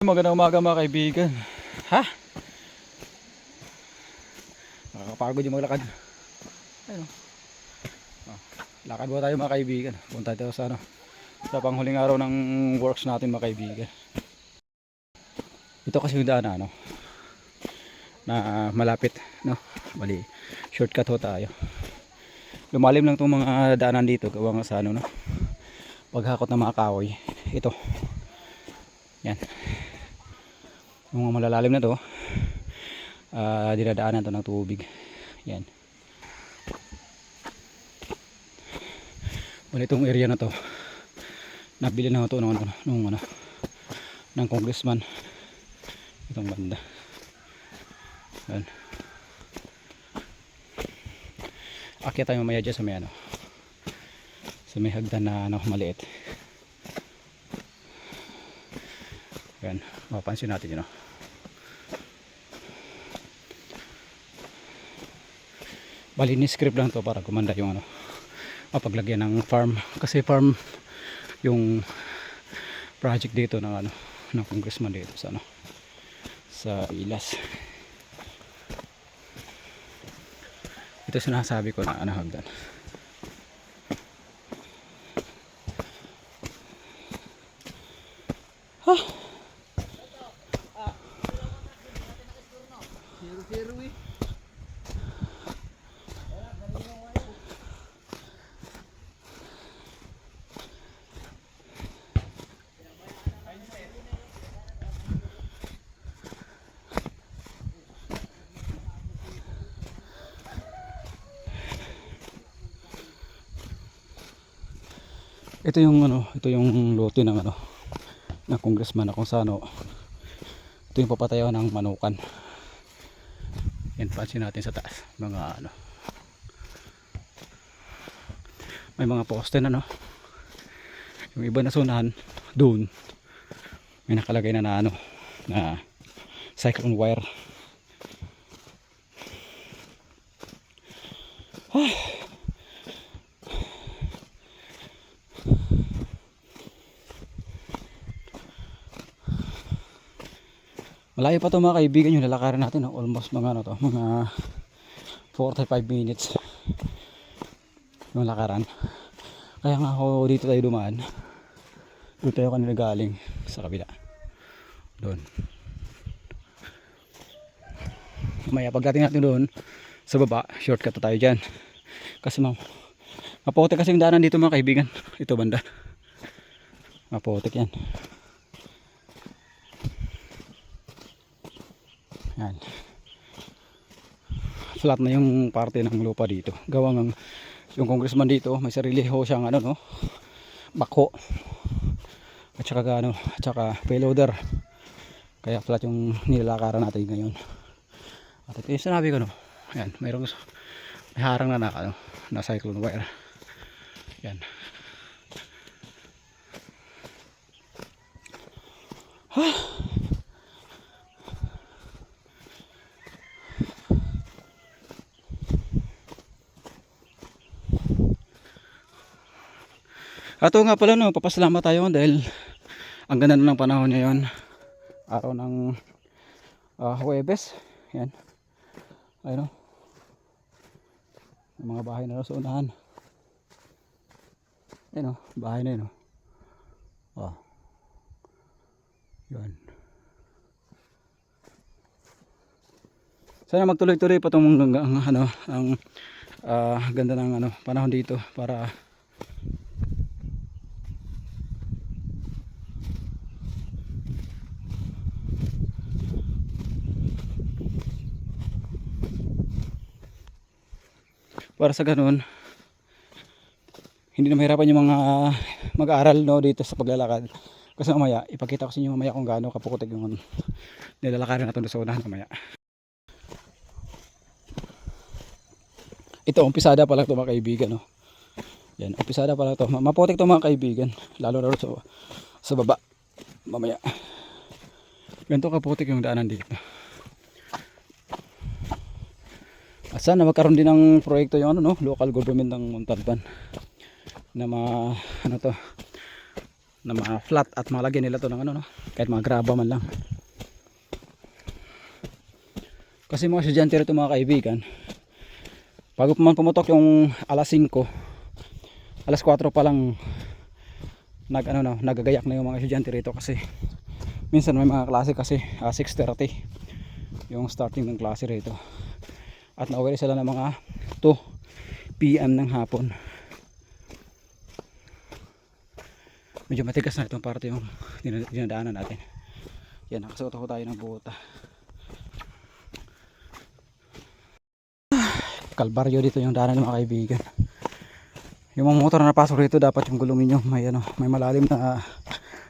Magandang umaga mga kaibigan. Ha? Nakakapagod yung maglakad. Ayun. Oh. Lakad ba tayo mga kaibigan? Punta tayo sa ano? Sa panghuling araw ng works natin mga kaibigan. Ito kasi yung daan na ano na malapit no bali shortcut ho tayo lumalim lang itong mga daanan dito gawa nga sa ano no paghakot ng mga kahoy ito yan yung malalalim na to ah dinadaanan to ng tubig. Yan. Bali itong area na to nabili na to nung ano nung ano ng congressman. Itong banda. Yan. Akyat tayo mamaya dyan sa may ano sa may hagdan na ano maliit. Yan. Mapansin natin yun oh. Bali ni script lang to para gumanda yung ano mapaglagyan ng farm. Kasi farm yung project dito ng ano ng congressman dito sa ano sa ilas. Ito sinasabi ko na ano hagdan ito yung ano ito yung lote ng ano ng congressman na kung saan ano, ito yung papatayo ng manukan. Yan pansin natin sa taas mga ano. May mga poste na no? Yung iba na sunahan doon. May nakalagay na na ano na cyclone wire Malayo pa to mga kaibigan yung lalakarin natin. No? Almost mga ano to, mga 45 minutes yung lakaran. Kaya nga ako dito tayo dumaan. Doon tayo kanina galing sa kabila. Doon. Maya pagdating natin doon sa baba, shortcut tayo dyan. Kasi ma mapotek kasi yung daanan dito mga kaibigan. Ito banda. Mapotek yan. Yan. Flat na yung parte ng lupa dito. Gawa ng yung congressman dito, may sarili ho siyang ano no, bako. At saka ano, at saka payloader. Kaya flat yung nilalakaran natin ngayon. At ito yung sinabi ko no. Ayan, mayroong may harang na na ano, na cyclone wire. Yan. Ato nga pala no, papasalamat tayo dahil ang ganda ng panahon ngayon. Araw ng uh, Huwebes. Yan. Ayun o. May mga bahay na sa unahan. Ayun o, bahay na yun o. Oh. Yan. Sana magtuloy-tuloy pa itong ang, ang, ano, ang ah, ganda ng ano, panahon dito para para sa ganun hindi na mahirapan yung mga mag-aaral no dito sa paglalakad. Kasi mamaya ipakita ko sa inyo mamaya kung gaano kapukutig yung nilalakarin natin sa unahan mamaya. Ito umpisada pa lang ito mga kaibigan no. Yan umpisada pa lang ito. Maputik ito mga kaibigan lalo na sa, sa baba. Mamaya. Ganito kaputik yung daanan dito At sana magkaroon din ng proyekto yung ano no, local government ng Montalban na ma ano to na mga flat at malagyan nila to ng ano no? Kahit mga graba man lang. Kasi mga estudyante rito mga kaibigan bago pa man pumutok yung alas 5 alas 4 pa lang nag ano na nagagayak na yung mga estudyante rito kasi minsan may mga klase kasi ah, 6.30 yung starting ng klase rito at nauwi sila ng mga 2 PM ng hapon. Medyo matigas na itong parte yung dinad- dinadaanan natin. Yan nakasuot ako tayo ng buta. Kalbaryo dito yung daanan ng mga kaibigan. Yung mga motor na napasok rito dapat yung gulong ninyo may ano may malalim na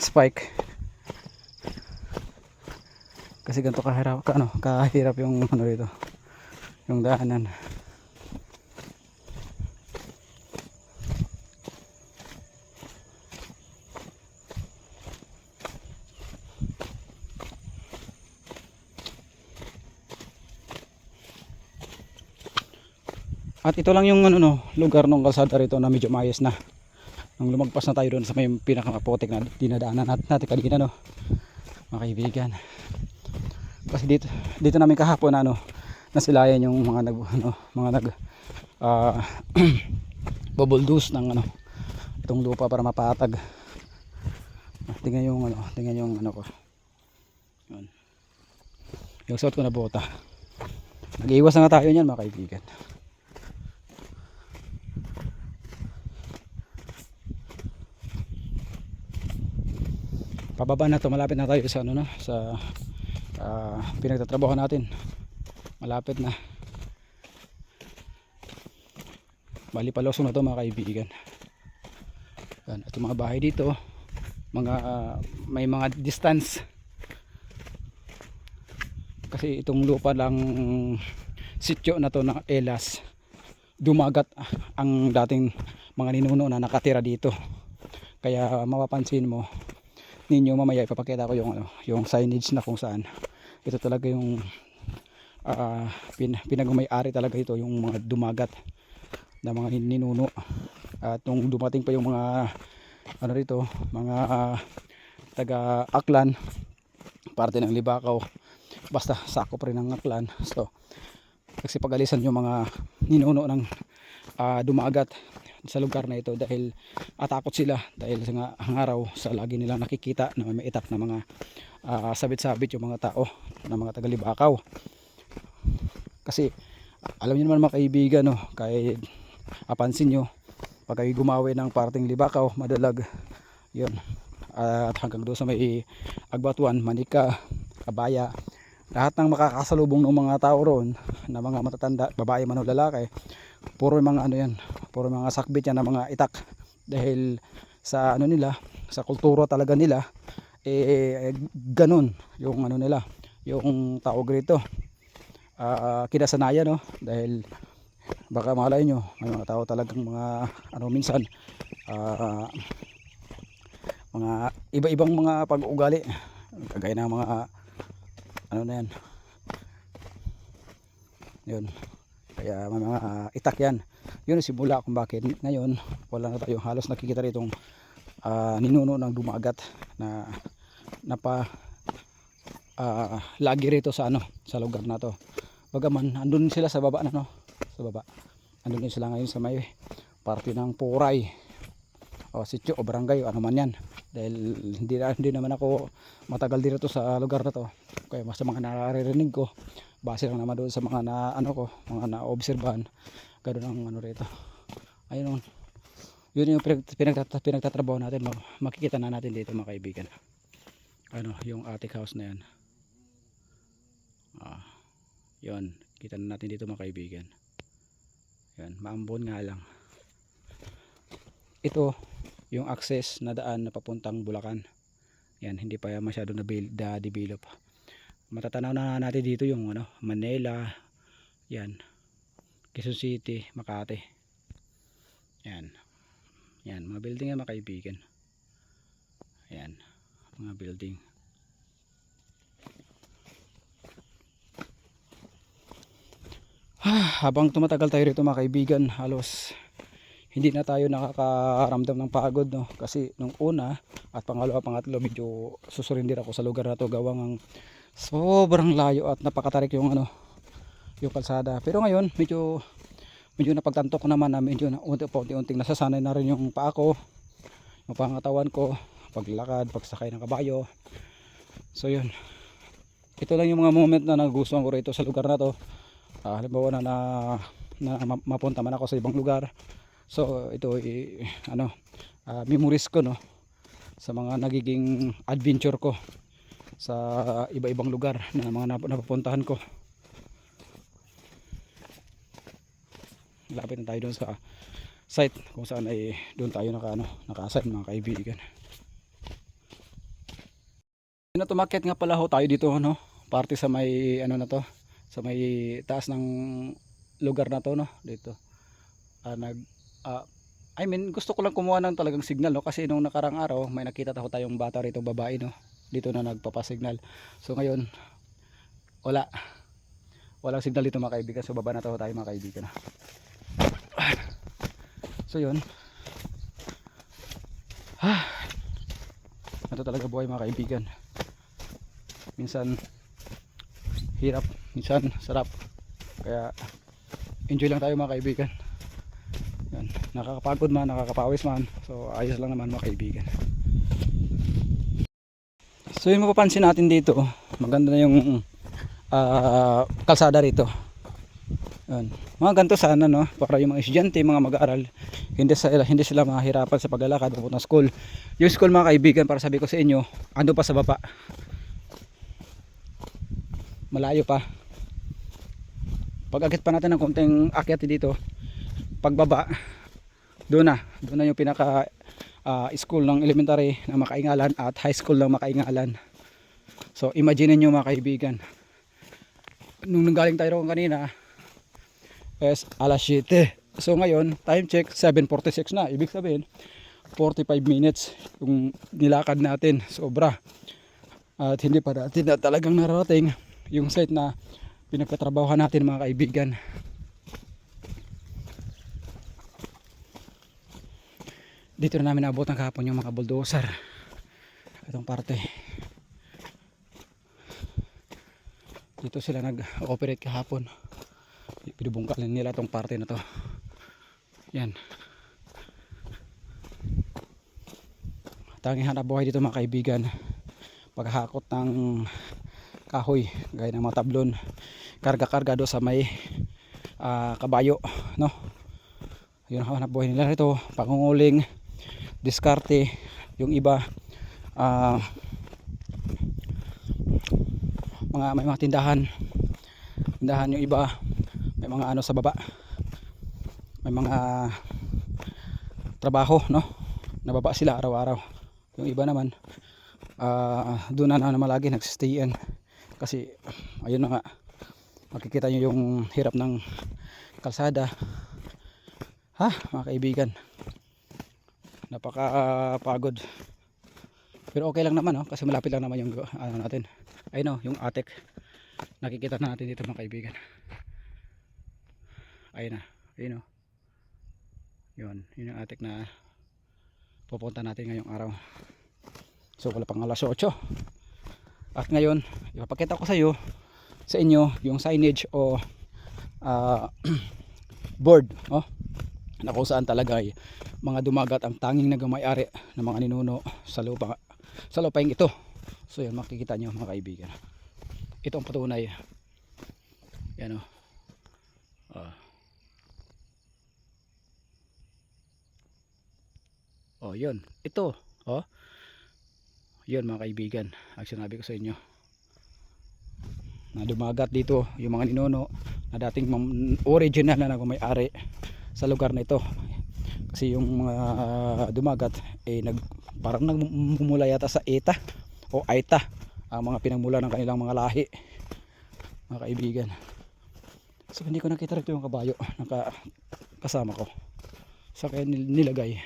spike. Kasi ganito kahirap ka, ano, kahirap yung ano dito yung daanan At ito lang yung ano no, lugar ng kalsada rito na medyo maayos na. Nung lumagpas na tayo doon sa may pinakapotek na dinadaanan natin, natin kanina no. Mga kaibigan. Kasi dito dito namin kahapon ano, nasilayan yung mga nag ano, mga nag ah bubuldos ng ano itong lupa para mapatag. Ah, Tingnan yung ano, tingnan yung ano ko. Yun. Yung suot ko na bota. Nag-iwas na tayo niyan mga kaibigan. pababa na to malapit na tayo sa ano na sa ah, pinagtatrabaho natin malapit na. Bali palusong na to mga kaibigan. Yan at mga bahay dito. Mga ah, may mga distance. Kasi itong lupa lang sityo na to ng Elas. Dumagat ang dating mga ninuno na nakatira dito. Kaya mapapansin mo ninyo mamaya ipapakita ko yung ano, yung signage na kung saan. Ito talaga yung ah pin, pinagmay-ari talaga ito yung mga dumagat na mga ninuno. At nung dumating pa yung mga ano rito mga ah, taga Aklan parte ng Libakaw. Basta sakop rin ng Aklan. So nagsipagalisan yung mga ninuno ng ah, dumagat sa lugar na ito dahil atakot sila dahil sa nga araw sa lagi nilang nakikita na may itak na mga ah, sabit-sabit yung mga tao na mga tagalibakaw kasi alam niyo naman mga kaibigan no kahit apansin nyo pag kayo gumawi ng parting libakaw madalag yun. At hanggang doon sa may agbatuan manika kabaya lahat ng makakasalubong ng mga tao roon na mga matatanda babae man o lalaki puro mga ano yan puro mga sakbit yan na mga itak. Dahil sa ano nila sa kultura talaga nila eh ganun yung ano nila yung tawag rito uh, kinasanayan no? Dahil baka malay nyo may mga tao talagang mga ano minsan ah, mga iba-ibang mga pag-uugali. Kagaya ng mga ano na yan. Yun. Kaya mga ah, itak yan. Yun ang simula kung bakit ngayon wala na tayo halos nakikita rito uh, ninuno ng dumagat na napa ah, lagi rito sa ano sa lugar na to bagaman andun sila sa baba na no sa baba. Andun din sila ngayon sa may parte ng Puray. O sityo o barangay o ano man yan. Dahil hindi, hindi naman ako matagal dito sa lugar na to. Kaya mas sa mga naririnig ko base lang naman doon sa mga na ano ko mga naobserbahan ganoon ang ano rito. Ayun yun yung pinag, pinagtat, pinagtatrabaho natin Ma- makikita na natin dito mga kaibigan. Ano yung attic house na yan. Ah, yun kita na natin dito mga kaibigan. Yan maambon nga lang. Ito yung access na daan na papuntang Bulacan. Yan hindi pa masyado na develop. Matatanaw na natin dito yung ano Manila. Yan. Quezon City Makati. Yan. Yan mga building yan mga kaibigan. Yan mga building Ah, habang tumatagal tayo rito mga kaibigan halos hindi na tayo nakakaramdam ng pagod no kasi nung una At pangalawa, pangatlo, medyo susurindir ako sa lugar na to gawang ang sobrang layo at napakatarik yung ano, yung kalsada. Pero ngayon, medyo medyo napagtanto ko naman na medyo na unti-unting nasasanay na rin yung paa ko, yung pangatawan ko, paglalakad, pagsakay ng kabayo. So yun. Ito lang yung mga moment na nagustuhan ko rito sa lugar na to. Ah, halimbawa na, na, na ma- mapunta man ako sa ibang lugar. So ito i- ano, ah, memories ko no sa mga nagiging adventure ko sa iba-ibang lugar na mga nap- napupuntahan ko. Lapit na tayo doon sa site kung saan ay doon tayo naka ano, naka-assign mga kaibigan. Na tumakit nga pala ho tayo dito no, parte sa may ano na to, sa may taas ng lugar na to no, dito. Ah, nag ah, I mean, gusto ko lang kumuha ng talagang signal no kasi nung nakarang araw may nakita tayo tayong bata rito babae no dito na nagpapasignal. So ngayon wala. Walang signal dito mga kaibigan. So baba na tayo tayo mga kaibigan. So yun. Ah. Ito talaga buhay mga kaibigan. Minsan hirap, minsan sarap. Kaya enjoy lang tayo mga kaibigan. Yan. Nakakapagod man, nakakapawis man. So ayos lang naman mga kaibigan. So yun mapapansin natin dito, maganda na yung ah, kalsada rito. Yan. Mga ganito sana no, para yung mga estudyante, mga mag-aaral, hindi sila hindi sila mahirapan sa paglalakad papunta school. Yung school mga kaibigan, para sabi ko sa inyo, ando pa sa baba. Malayo pa. Pag akit pa natin ng konting akyat dito, pagbaba, doon na, doon na yung pinaka ah, school ng elementary na makaingalan at high school ng makaingalan. So imagine niyo mga kaibigan. Nung nanggaling tayo roon kanina, is alas 7. So ngayon, time check 7:46 na. Ibig sabihin 45 minutes yung nilakad natin, sobra. At hindi pa natin na talagang nararating yung site na pinagkatrabahuhan natin mga kaibigan. dito na namin naabot ng kahapon yung mga bulldozer. Itong parte. Dito sila nag-operate kahapon. Pinubungkalin nila itong parte na to. Yan. Tanging hanap buhay dito mga kaibigan. Paghakot ng kahoy gaya ng mga tablon karga-karga do sa may ah, kabayo no? Yun ang hanap buhay nila rito. Pangunguling diskarte yung iba ah, mga may mga tindahan. Tindahan yung iba may mga ano sa baba. May mga trabaho no? Nababa sila araw-araw. Yung iba naman ah, doon na naman lagi nagsistayin kasi ayun na nga makikita nyo yung hirap ng kalsada. Ha? Mga kaibigan. Napakapagod. Pero okay lang naman oh, kasi malapit lang naman yung ano natin. Ayun oh, yung atek nakikita na natin dito mga kaibigan. Ayun na ayun oh. yun yun yung atek na pupunta natin ngayong araw. So wala pang alas 8 at ngayon ipapakita ko sa iyo sa inyo yung signage o ah, board oh na kung saan talaga ay mga dumagat ang tanging nagamayari ng mga ninuno sa lupa sa lupaing ito. So yan makikita nyo mga kaibigan. Ito ang patunay. Yan o oh. oh yun. Ito oh. Yun mga kaibigan ang sinabi ko sa inyo na dumagat dito yung mga ninuno na dating original na nagmamayari sa lugar na ito. Kasi yung mga ah, dumagat eh nag parang nagmumula yata sa ETA o AITA ang mga pinagmula ng kanilang mga lahi mga kaibigan. So hindi ko nakita rito yung kabayo naka kasama ko sa kaya nil- nilagay.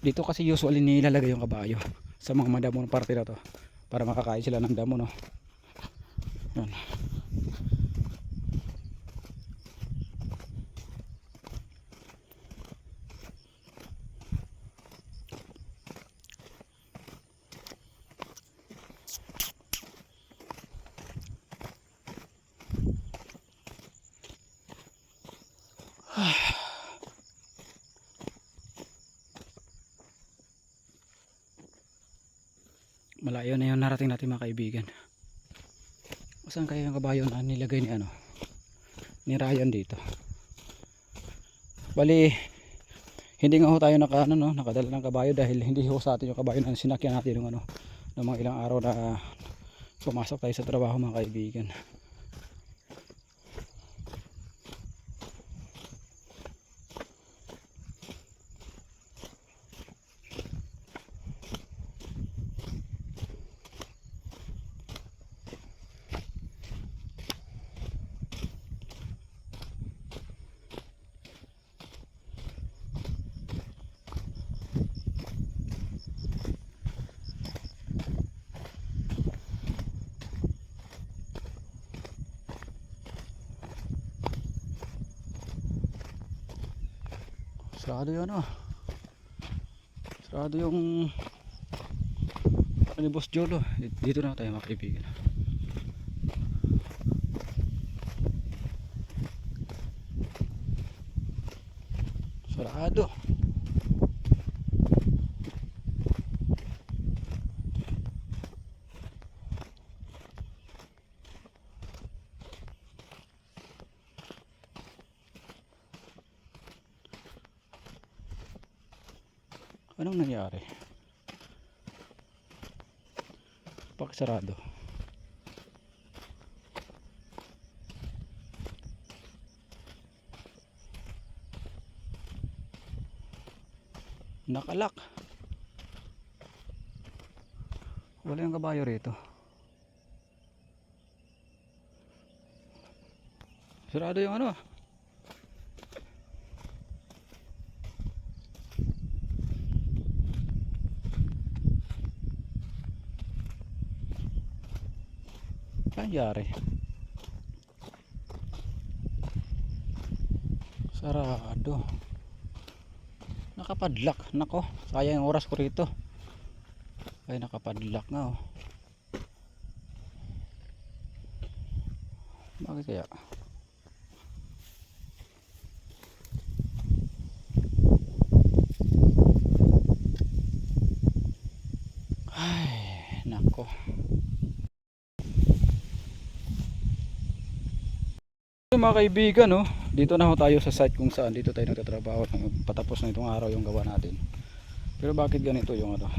Dito kasi usually nilalagay yung kabayo sa mga madamo ng parte na to para makakain sila ng damo no? Yun. Ah. Yan Malayo na yung narating natin mga kaibigan. Saan kaya yung kabayo na nilagay ni ano? Ni Ryan dito. Bali, hindi nga ho tayo naka, ano, no, nakadala ng kabayo dahil hindi ho sa atin yung kabayo na sinakyan natin ng ano, ng mga ilang araw na pumasok tayo sa trabaho mga kaibigan. Sarado yun ah. Sarado yung ano Boss Jolo. Dito na tayo mga kaibigan. Sarado. Anong nangyari? Bakit sarado? Nakalak. Wala yung kabayo rito. Sarado yung ano. Nangyari. Sarado. Nakapadlock. Nako, sayang yung oras ko rito. Ay, nakapadlock nga oh. Bakit kaya? Ay, nako. So, mga kaibigan, no, dito na ho tayo sa site kung saan dito tayo nagtatrabaho patapos na itong araw yung gawa natin. Pero bakit ganito yung ano?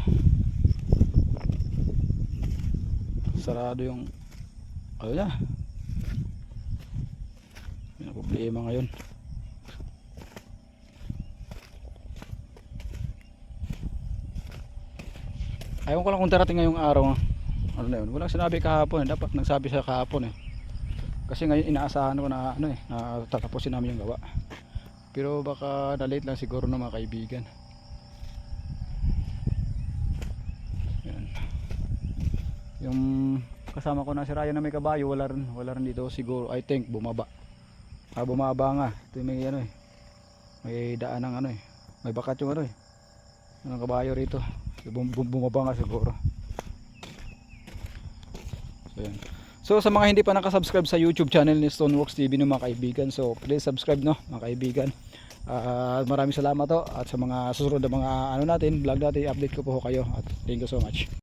Sarado yung ano na? May problema ngayon. Ayaw ko lang kung darating ngayong araw. Ano na yun? Walang sinabi kahapon. eh. Dapat nagsabi sa kahapon eh. Kasi ngayon inaasahan ko na ano eh, na tatapusin namin yung gawa. Pero baka na-late lang siguro ng mga kaibigan. Yan. Yung kasama ko na si Ryan na may kabayo, wala rin, wala rin dito siguro. I think bumaba. Ah, bumaba nga. Ito may ano eh. May daan ng ano eh. May bakat yung ano eh. Ng kabayo rito. Bum, bumaba nga siguro. So yan. So sa mga hindi pa nakasubscribe sa YouTube channel ni Stoneworks TV no mga kaibigan. So please subscribe no mga kaibigan. Ah, maraming salamat to at sa mga susunod na mga ano natin, vlog natin, update ko po kayo at thank you so much.